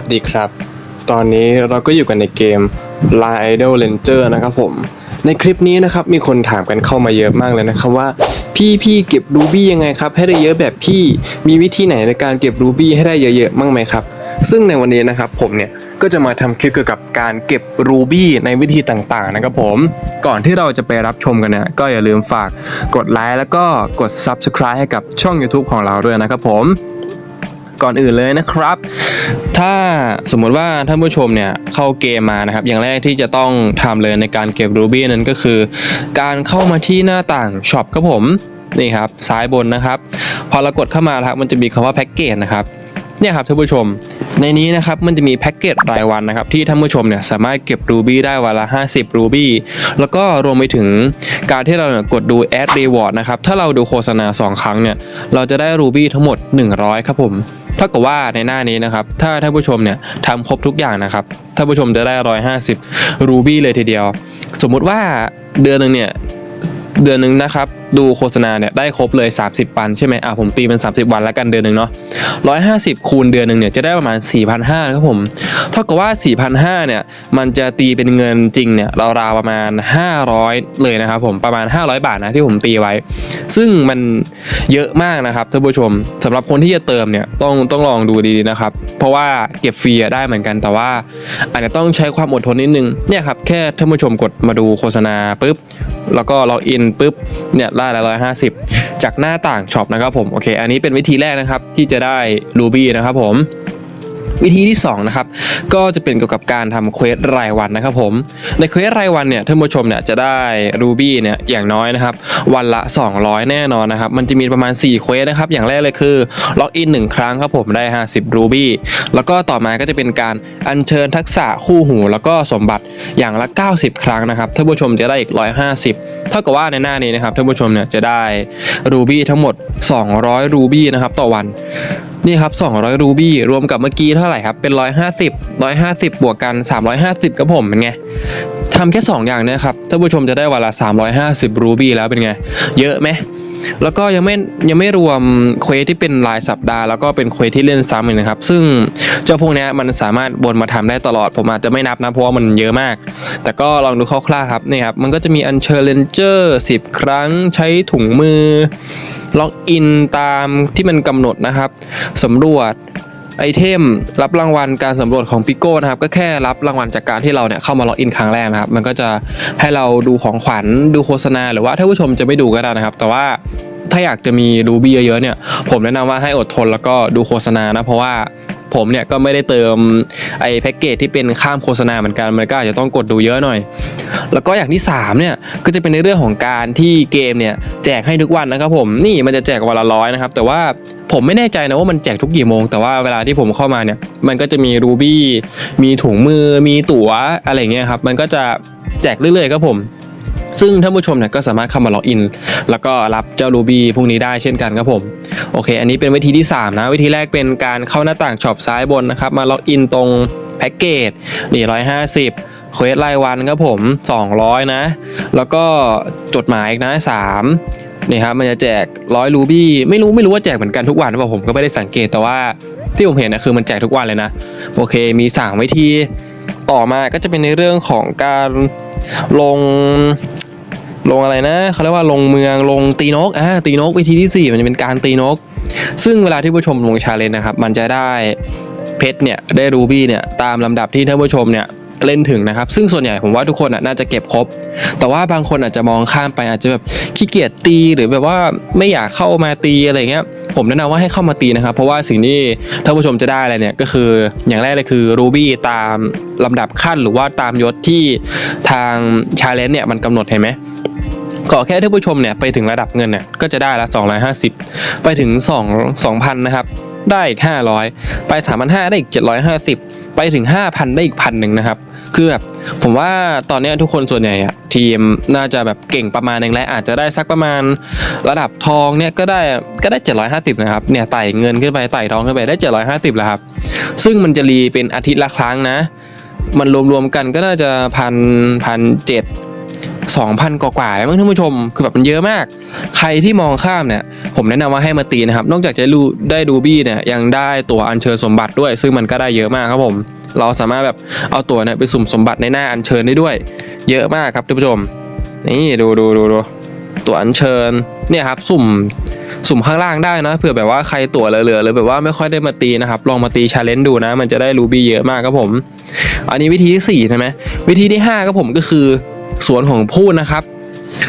วัสดีครับ ตอนนี้เราก็อยู่กันในเกม Line Idol Ranger นะครับผม ในคลิปนี้นะครับมีคนถามกันเข้ามาเยอะมากเลยนะครับว่า พี่พี่เก็บรูบี้ยังไงครับ ให้ได้เยอะแบบพี่มีวิธีไหนในการเก็บรูบี้ให้ได้เยอะๆบ้างไหมครับ ซึ่งในวันนี้นะครับผมเนี่ยก็จะมาทำคลิปเกี่ยวกับการเก็บรูบี้ในวิธีต่างๆนะครับผม ก่อนที่เราจะไปรับชมกันเนี่ยก็อย่าลืมฝากกดไลค์แล้วก็กด Subscribe ให้กับช่อง YouTube ของเราด้วยนะครับผม ก่อนอื่นเลยนะครับ ถ้าสมมุติว่าท่านผู้ชมเนี่ยเข้าเกมมานะครับ อย่างแรกที่จะต้องทำเลยในการเก็บรูบี้นั้นก็คือ การเข้ามาที่หน้าต่างช็อปครับผมนี่ครับซ้ายบนนะครับ พอเรากดเข้ามาครับมันจะมีคำว่าแพ็กเกจนะครับเนี่ยครับท่านผู้ชม ในนี้นะครับมันจะมีแพ็กเกจรายวันนะครับที่ท่านผู้ชมเนี่ยสามารถเก็บรูบี้ได้วันละ 50 รูบี้แล้วก็รวมไปถึงการที่เราเนี่ยกดดู Add Reward นะครับถ้าเราดูโฆษณา 2 ครั้งเนี่ยเราจะได้รูบี้ทั้งหมด 100 ครับผม ถ้ากับว่าในหน้านี้นะครับ ถ้าท่านผู้ชมเนี่ยทำครบทุกอย่างนะครับท่านผู้ชมจะได้ 150 รูบี้เลยทีเดียว สมมุติว่าเดือนหนึ่งเนี่ยเดือนหนึ่งนะครับ ดูโฆษณาเนี่ยได้ครบเลย 30 วันใช่ไหมอะผมตีเป็น 30 วันแล้วกันเดือนหนึ่งเนาะ150 คูณเดือนหนึ่งเนี่ยจะได้ประมาณ 4,500ครับผมเท่ากับว่า 4,500เนี่ยมันจะตีเป็นเงินจริงเนี่ยราวๆประมาณ 500 เลยนะครับผมประมาณ 500 บาทนะที่ผมตีไว้ ซึ่งมันเยอะมากนะครับท่านผู้ชมสำหรับคนที่จะเติมเนี่ยต้องต้องลองดูดีๆนะครับ เพราะว่าเก็บฟรีได้เหมือนกันแต่ว่าอาจจะต้องใช้ความอดทนนิดนึงเนี่ยครับแค่ท่านผู้ชมกดมาดูโฆษณาปุ๊บแล้วก็ล็อกอินปุ๊บเนี่ยได้ละร้อยห้าสิบจากหน้าต่างช็อปนะครับผมโอเค อันนี้เป็นวิธีแรกนะครับที่จะได้รูบี้นะครับผม วิธีที่2นะครับก็จะเป็นเกี่ยวกับการทำเควสรายวันนะครับผมในเควสรายวันเนี่ยท่านผู้ชมเนี่ยจะได้รูบี้เนี่ยอย่างน้อยนะครับวันละ 200 แน่นอนนะครับมันจะมีประมาณ4เควสนะครับอย่างแรกเลยคือล็อกอิน1ครั้งครับผมได้ 50 รูบี้แล้วก็ต่อมาก็จะเป็นการอัญเชิญทักษะคู่หู แล้วก็สมบัติอย่างละ 90 ครั้งนะครับท่านผู้ชมจะได้อีก 150 เท่ากับว่าในหน้านี้นะครับท่านผู้ชมเนี่ยจะได้รูบี้ทั้งหมด 200 รูบี้นะครับต่อวัน นี่ครับ 200 รูบี้รวมกับเมื่อกี้เท่าไหร่ครับ เป็น 150 150 บวกกัน 350ครับผมเป็นไงทำแค่ 2 อย่างเนี้ครับท่านผู้ชมจะได้วันละ 350 รูบี้แล้วเป็นไง เยอะไหม แล้วก็ยังไม่ยังไม่รวมเควสที่เป็นรายสัปดาห์แล้วก็เป็นเควสที่เล่นซ้ำอีกนะครับ ซึ่งเจ้าพวกนี้มันสามารถวนมาทำได้ตลอด ผมอาจจะไม่นับนะเพราะว่ามันเยอะมาก แต่ก็ลองดูคร่าวๆครับนี่ครับมันก็จะมีอันเชอร์เลนเจอร์10ครั้งใช้ถุงมือ ล็อกอินตามที่มันกำหนดนะครับสำรวจ ไอเทมรับรางวัลการสำรวจของปิโก้นะครับก็แค่รับรางวัลจากการที่เราเนี่ยเข้ามาล็อกอินครั้งแรกนะครับมันก็จะให้เราดูของขวัญดูโฆษณา หรือว่าถ้าผู้ชมจะไม่ดูก็ได้นะครับ แต่ว่าถ้าอยากจะมีรูบี้เยอะๆเนี่ย ผมแนะนำว่าให้อดทนแล้วก็ดูโฆษณานะ เพราะว่า ผมเนี่ยก็ไม่ได้เติมไอ้แพ็กเกจที่เป็นข้ามโฆษณาเหมือนกันมันก็อาจจะต้องกดดูเยอะหน่อย แล้วก็อย่างที่3เนี่ยก็จะเป็นในเรื่องของการที่เกมเนี่ยแจกให้ทุกวันนะครับผมนี่มันจะแจกวันละร้อยนะครับ แต่ว่าผมไม่แน่ใจนะว่ามันแจกทุกกี่โมง แต่ว่าเวลาที่ผมเข้ามาเนี่ย มันก็จะมีรูบี้มีถุงมือมีตั๋วอะไรเงี้ยครับ มันก็จะแจกเรื่อยๆครับผม ซึ่งท่านผู้ชมเนี่ยก็สามารถเข้ามาล็อกอิน แล้วก็รับเจ้ารูบี้พวกนี้ได้เช่นกันครับผม โอเค อันนี้เป็นวิธีที่ 3 นะ วิธีแรกเป็นการเข้าหน้าต่างช็อปซ้ายบนนะครับ มาล็อกอินตรงแพ็กเกจนี่ร้อยห้าสิบเควสรายวันครับผม 200 นะ แล้วก็จดหมายอีกนะ 3 นี่ครับ มันจะแจกร้อยรูบี้ไม่รู้ไม่รู้ว่าแจกเหมือนกันทุกวันหรือเปล่าผมก็ไม่ได้สังเกตแต่ว่าที่ผมเห็นนะคือมันแจกทุกวันเลยนะ โอเคมี 3 วิธีต่อมาก็จะเป็นในเรื่องของการลง ลงอะไรนะเขาเรียกว่าลงเมืองลงตีนกอ่าตีนกวิธีที่ 4 มันจะเป็นการตีนก ซึ่งเวลาที่ผู้ชมลงชาเลนจ์นะครับ มันจะได้เพชรเนี่ยได้รูบี้เนี่ยตามลำดับที่ท่านผู้ชมเนี่ย เล่นถึงนะครับ ซึ่งส่วนใหญ่ผมว่าทุกคนน่าจะเก็บครบ แต่ว่าบางคนอาจจะมองข้ามไปอาจจะแบบขี้เกียจตีหรือแบบว่าไม่อยากเข้ามาตีอะไรเงี้ยผมแนะนำว่าให้เข้ามาตีนะครับ เพราะว่าสิ่งที่ท่านผู้ชมจะได้อะไรเนี่ยก็คืออย่างแรกเลยคือรูบี้ตามลำดับขั้นหรือว่าตามยศที่ทางชาเลนจ์เนี่ยมันกำหนดเห็นไหมขอแค่ท่านผู้ชมเนี่ยไปถึงระดับเงินเนี่ยก็จะได้ละ 250 ไปถึง 2 2,000 นะครับ ได้อีก 500 ไป 3,500 ได้อีก 750 ไปถึง 5,000 ได้อีกพันหนึ่งนะครับ คือแบบผมว่าตอนนี้ทุกคนส่วนใหญ่อะทีมน่าจะแบบเก่งประมาณนึงแล้วอาจจะได้สักประมาณระดับทองเนี่ยก็ได้ก็ได้ 750 นะครับเนี่ยไต่เงินขึ้นไปไต่ทองขึ้นไปได้ 750 แล้วครับ ซึ่งมันจะรีเป็นอาทิตย์ละครั้งนะ มันรวมๆกันก็น่าจะพันพันเจ็ด2,000กว่าๆแล้วมั้งท่านผู้ชม คือแบบมันเยอะมาก ใครที่มองข้ามเนี่ย ผมแนะนำว่าให้มาตีนะครับ นอกจากจะดูได้ดูบี้เนี่ย ยังได้ตัวอัญเชิญสมบัติด้วย ซึ่งมันก็ได้เยอะมากครับผม เราสามารถแบบเอาตัวเนี่ยไปสุ่มสมบัติในหน้าอัญเชิญได้ด้วย เยอะมากครับท่านผู้ชม นี่ดูดูดูดูตัวอัญเชิญเนี่ยครับสุ่มสุ่มข้างล่างได้นะเผื่อแบบว่าใครตั๋วเหลือๆหรือแบบว่าไม่ค่อยได้มาตีนะครับ ลองมาตีชาเลนจ์ดูนะ มันจะได้รูบี้เยอะมากครับผม อันนี้วิธีที่สี่ใช่ไหมวิธีที่ห้าครับผมก็คือสวนของพูดนะครับ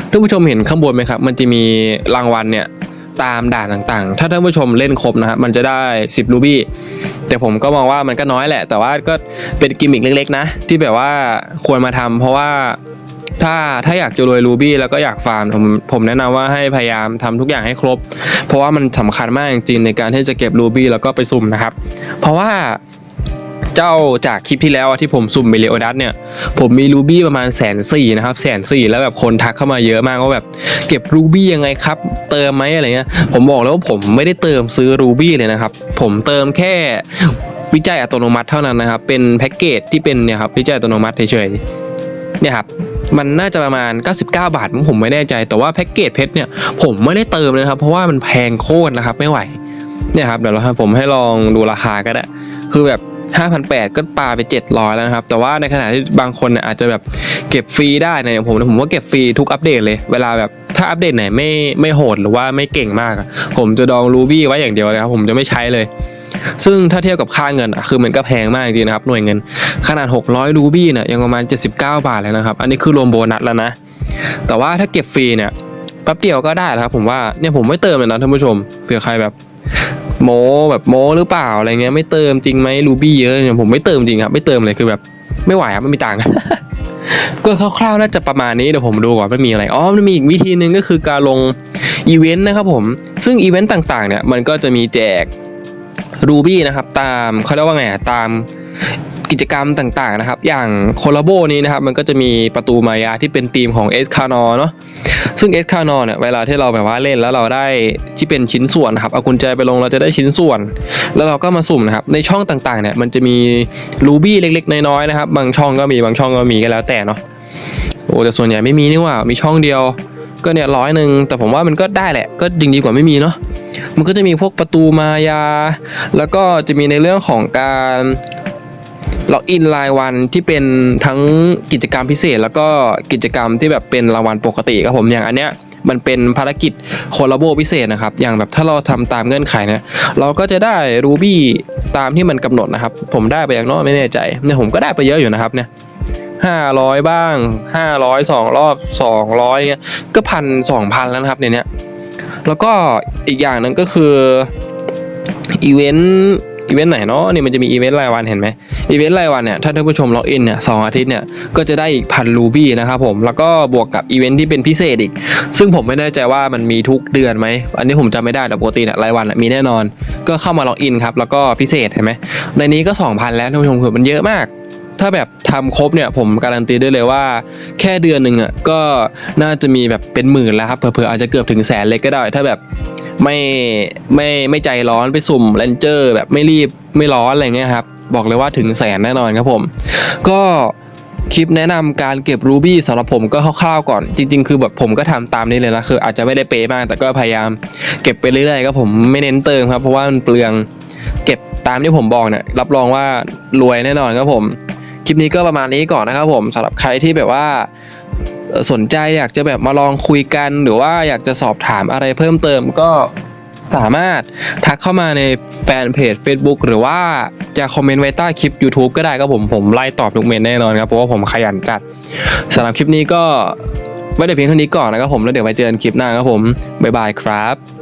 ท่านผู้ชมเห็นข้างบนไหมครับ มันจะมีรางวัลเนี่ย ตามด่านต่างๆ ถ้าท่านผู้ชมเล่นครบนะครับมันจะได้ 10 รูบี้ แต่ผมก็มองว่ามันก็น้อยแหละ แต่ว่าก็เป็นกิมมิคเล็ก ๆ นะ ที่แบบว่าควรมาทำเพราะว่าถ้าถ้าอยากจะรวยรูบี้แล้วก็อยากฟาร์มผมผมแนะนำว่าให้พยายามทำทุกอย่างให้ครบ เพราะว่ามันสำคัญมากจริงๆในการที่จะเก็บรูบี้แล้วก็ไปสุ่มนะครับ เพราะว่า เจ้าจากคลิปที่แล้วอะที่ผมสุ่มเมลิโอดัสเนี่ย ผมมีรูบี้ประมาณแสนสี่นะครับแสนสี่แล้วแบบคนทักเข้ามาเยอะมากว่าแบบ เก็บรูบี้ยังไงครับ เติมไหมอะไรเงี้ย ผมบอกแล้วว่าผมไม่ได้เติมซื้อรูบี้เลยนะครับ ผมเติมแค่วิจัยอัตโนมัติเท่านั้นนะครับ เป็นแพ็กเกจที่เป็นเนี่ยครับวิจัยอัตโนมัติเฉยๆเนี่ยครับมันน่าจะประมาณ 99 บาทผมไม่แน่ใจ แต่ว่าแพ็กเกจเพชรเนี่ยผมไม่ได้เติมเลยครับ เพราะว่ามันแพงโคตรนะครับไม่ไหวเนี่ยครับเดี๋ยวเราผมให้ลองดูราคาก็ได้ คือแบบ 5,800 ก็ปาไป 700 แล้วนะครับ แต่ว่าในขณะที่บางคนเนี่ยอาจจะแบบเก็บฟรีได้เนยผมผมว่าเก็บฟรีทุกอัปเดตเลย เวลาแบบถ้าอัปเดตไหนไม่ไม่โหดหรือว่าไม่เก่งมาก ผมจะดองรูบี้ไว้อย่างเดียวเลยครับผมจะไม่ใช้เลยซึ่งถ้าเทียบกับค่าเงินอะคือมันก็แพงมากจริงๆนะครับหน่วยเงิน ขนาด 600 รูบี้เนี่ยยังประมาณ 79 บาทเลยนะครับ อันนี้คือรวมโบนัสแล้วนะ แต่ว่าถ้าเก็บฟรีเนี่ยแป๊บเดียวก็ได้แล้วครับผมว่าเนี่ยผมไม่เติมเลยนะท่านผู้ชมเผื่อใครแบบ โมแบบโมหรือเปล่าอะไรเงี้ยไม่เติมจริงไหมรูบี้เยอะเนี่ยผมไม่เติมจริงครับไม่เติมเลยคือแบบไม่ไหวครับไม่มีตังค์ก็คร่าวๆน่าจะประมาณนี้เดี๋ยวผมดูก่อนว่ามีอะไรอ๋อมันมีอีกวิธีหนึ่งก็คือการลงอีเวนต์นะครับผมซึ่งอีเวนต์ต่างๆเนี่ยมันก็จะมีแจกรูบี้นะครับตามเขาเรียกว่าไงตามกิจกรรมต่างๆนะครับ อย่างโคลาโบนี้นะครับ มันก็จะมีประตูมายาที่เป็นธีมของเอสคานอเนาะ ซึ่งเอสคานอเนี่ยเวลาที่เราแบบว่าเล่นแล้วเราได้ที่เป็นชิ้นส่วนนะครับเอากุญแจไปลงเราจะได้ชิ้นส่วน แล้วเราก็มาสุ่มนะครับในช่องต่างๆเนี่ยมันจะมีรูบี้เล็กๆน้อยๆนะครับบางช่องก็มีบางช่องก็มีก็แล้วแต่เนาะโอ้แต่ส่วนใหญ่ไม่มีนี่ว่ามีช่องเดียวก็เนี่ยร้อยหนึ่งแต่ผมว่ามันก็ได้แหละ ก็ดีกว่าไม่มีเนาะมันก็จะมีพวกประตูมายา แล้วก็จะมีในเรื่องของการ ล็อกอินรายวันที่เป็นทั้งกิจกรรมพิเศษ แล้วก็กิจกรรมที่แบบเป็นรางวัลปกติครับผมอย่างอันเนี้ยมันเป็นภารกิจโคลาโบพิเศษนะครับ อย่างแบบถ้าเราทำตามเงื่อนไขเนี่ยเราก็จะได้รูบี้ตามที่มันกำหนดนะครับ ผมได้ไปอย่างน้อยไม่แน่ใจเนี่ยผมก็ได้ไปเยอะอยู่นะครับเนี่ยห้าร้อยบ้างห้าร้อยสองรอบสองร้อยเงี้ยก็พันสองพันแล้วนะครับในเนี้ยแล้วก็อีกอย่างหนึ่งก็คืออีเวนต์ อีเวนต์ไหนเนาะนี่มันจะมีอีเวนต์รายวันเห็นไหมอีเวนต์รายวันเนี่ยถ้าท่านผู้ชมล็อกอินเนี่ยสองอาทิตย์เนี่ยก็จะได้อีกพันรูบี้นะครับผมแล้วก็บวกกับอีเวนต์ที่เป็นพิเศษอีก ซึ่งผมไม่แน่ใจว่ามันมีทุกเดือนไหมอันนี้ผมจำไม่ได้แต่ปกติเนี่ยรายวันมีแน่นอน ก็เข้ามาล็อกอินครับแล้วก็พิเศษเห็นไหมในนี้ก็2,000แล้วท่านผู้ชมคือมันเยอะมากถ้าแบบทำครบเนี่ยผมการันตีได้เลยว่าแค่เดือนหนึ่งอะก็น่าจะมีแบบเป็นหมื่นแล้วครับเผื่อๆอาจจะเกือบถึงแสนเลยก็ได้ ถ้าแบบ ไม่ไม่ไม่ใจร้อนไปสุ่มเลนเจอร์แบบไม่รีบไม่ร้อนอะไรเงี้ยครับ บอกเลยว่าถึงแสนแน่นอนครับผม ก็คลิปแนะนำการเก็บรูบี้สำหรับผมก็คร่าวๆก่อน จริง ๆ คือแบบผมก็ทำตามนี้เลยนะคืออาจจะไม่ได้เป๊ะมากแต่ก็พยายามเก็บไปเรื่อยๆครับผมไม่เน้นเติมครับเพราะว่ามันเปลืองเก็บตามที่ผมบอกเนี่ยรับรองว่ารวยแน่นอนครับผม คลิปนี้ก็ประมาณนี้ก่อนนะครับผมสำหรับใครที่แบบว่า สนใจอยากจะแบบมาลองคุยกัน หรือว่าอยากจะสอบถามอะไรเพิ่มเติมก็สามารถทักเข้ามาในแฟนเพจ Facebook หรือว่าจะคอมเมนต์ไว้ใต้คลิป YouTube ก็ได้ครับผมผมไล่ตอบทุกเมนแน่นอนครับเพราะว่าผมขยันจัดสำหรับคลิปนี้ก็ไว้เดี๋ยวเพียงเท่านี้ก่อนนะครับผมแล้วเดี๋ยวไปเจอกันคลิปหน้าครับผมบ๊ายบายครับ